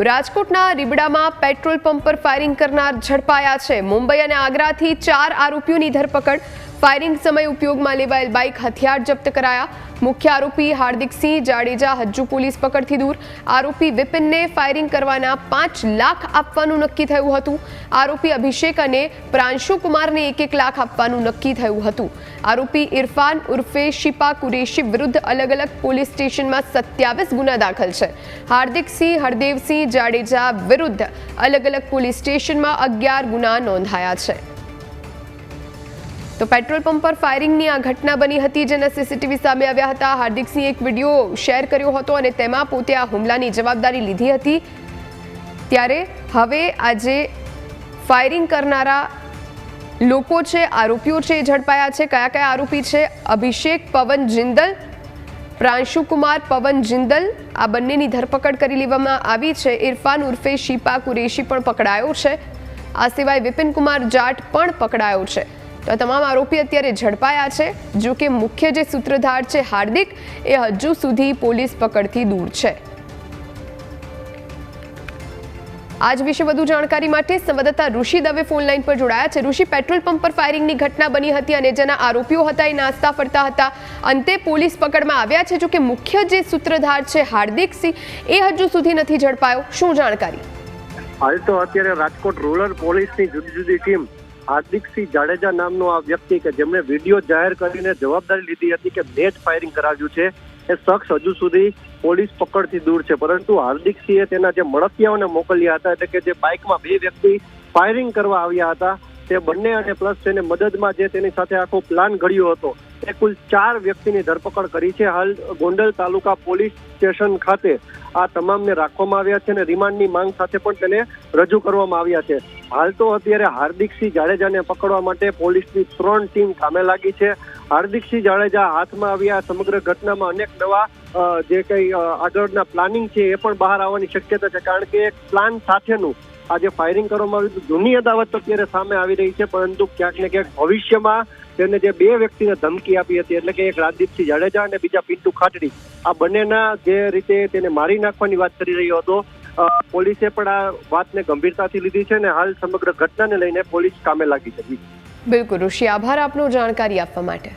રાજકોટના રીબડામાં petrol pump પર ફાયરિંગ કરનાર ઝડપાયા છે. મુંબઈ અને આગ્રાથી ચાર આરોપીઓની ધરપકડ ફાયરિંગ સમયે ઉપયોગમાં લેવાયેલ બાઇક હથિયાર જપ્ત કરાયા. મુખ્ય આરોપી હાર્દિકસિંહ જાડેજા હજ્જુ પોલીસ પકડથી દૂર. આરોપી વિપિનને ફાયરિંગ કરવાના પાંચ લાખ આપવાનું નક્કી થયું હતું. આરોપી અભિષેક અને પ્રાંશુ કુમારને એક એક લાખ આપવાનું નક્કી થયું હતું. આરોપી ઇરફાન ઉર્ફે શિપા કુરેશી વિરુદ્ધ અલગ અલગ પોલીસ સ્ટેશનમાં સત્યાવીસ ગુના દાખલ છે. હાર્દિકસિંહ હરદેવસિંહ જાડેજા વિરુદ્ધ અલગ અલગ પોલીસ સ્ટેશનમાં અગિયાર ગુના નોંધાયા છે. તો પેટ્રોલ પંપ પર ફાયરિંગની આ ઘટના બની હતી, જેના સીસીટીવી સામે આવ્યા હતા. હાર્દિકસિંહે એક વીડિયો શેર કર્યો હતો અને તેમાં પોતે આ હુમલાની જવાબદારી લીધી હતી. ત્યારે હવે આજે ફાયરિંગ કરનારા લોકો છે, આરોપીઓ છે એ ઝડપાયા છે. કયા કયા આરોપી છે? અભિષેક પવન જિંદલ પ્રાંશુકુમાર પવન જિંદલ, આ બંનેની ધરપકડ કરી લેવામાં આવી છે. ઇરફાન ઉર્ફે શિપા કુરેશી પણ પકડાયો છે. આ સિવાય વિપિન કુમાર જાટ પણ પકડાયો છે. તો આ તમામ આરોપી અત્યારે ઝડપાયા છે. જો કે મુખ્ય જે સૂત્રધાર છે હાર્દિક, એ હજુ સુધી પોલીસ પકડથી દૂર છે. આજ વિશે વધુ જાણકારી માટે સંવાદદાતા ઋષિ દવે ફોન લાઈન પર જોડાયા છે. ઋષિ, પેટ્રોલ પંપ પર ફાયરિંગની ઘટના બની હતી અને જેના આરોપીઓ હતા એ નાસ્તા ફરતા હતા. અંતે પોલીસ પકડમાં આવ્યા છે. જો કે મુખ્ય જે સૂત્રધાર છે હાર્દિક સિંહ, એ હજુ સુધી નથી ઝડપાયો. શું જાણકારી? હાલ તો અત્યારે રાજકોટ રૂરલ પોલીસની જુદી જુદી ટીમ હાર્દિકસિંહ જાડેજા નામનો આ વ્યક્તિ કે જેમણે વીડિયો જાહેર કરીને જવાબદારી લીધી હતી કે મેં ફાયરિંગ કરાવ્યું છે, એ શખ્સ હજુ સુધી પોલીસ પકડથી દૂર છે. પરંતુ હાર્દિકસિંહે તેના જે મળતિયાઓને મોકલ્યા હતા, એટલે કે જે બાઇકમાં બે વ્યક્તિ ફાયરિંગ કરવા આવ્યા હતા, તે બંને અને પ્લસ તેને મદદમાં જે તેની સાથે આખો પ્લાન ઘડ્યો હતો એ કુલ ચાર વ્યક્તિની ધરપકડ કરી છે. હાલ ગોંડલ તાલુકા પોલીસ સ્ટેશન ખાતે આ તમામને રાખવામાં આવ્યા છે અને રિમાન્ડની માંગ સાથે પણ તેને રજૂ કરવામાં આવ્યા છે. હાલ તો અત્યારે હાર્દિકસિંહ જાડેજાને પકડવા માટે પોલીસની ત્રણ ટીમ કામે લાગી છે. હાર્દિકસિંહ જાડેજા હાથમાં આવ્યા. સમગ્ર ઘટનામાં અનેક નવા જે કંઈ આગળના પ્લાનિંગ છે એ પણ બહાર આવવાની શક્યતા છે. કારણ કે એક પ્લાન સાથેનું આ જે ફાયરિંગ કરવામાં આવ્યું જૂની અદાવત અત્યારે સામે આવી રહી છે, પરંતુ ક્યાંક ને ક્યાંક ભવિષ્યમાં તેને જે બે વ્યક્તિને ધમકી આપી હતી, એટલે કે એક રાજદીપસિંહ જાડેજા અને બીજા પિન્ટુ ખાટડી, આ બંનેના જે રીતે તેને મારી નાખવાની વાત કરી રહ્યો હતો પોલીસે પણ આ વાતને ગંભીરતાથી લીધી છે અને હાલ સમગ્ર ઘટનાને લઈને પોલીસ કામે લાગી છે. બિલકુલ, ઋષિ, આભાર આપનો જાણકારી આપવા માટે.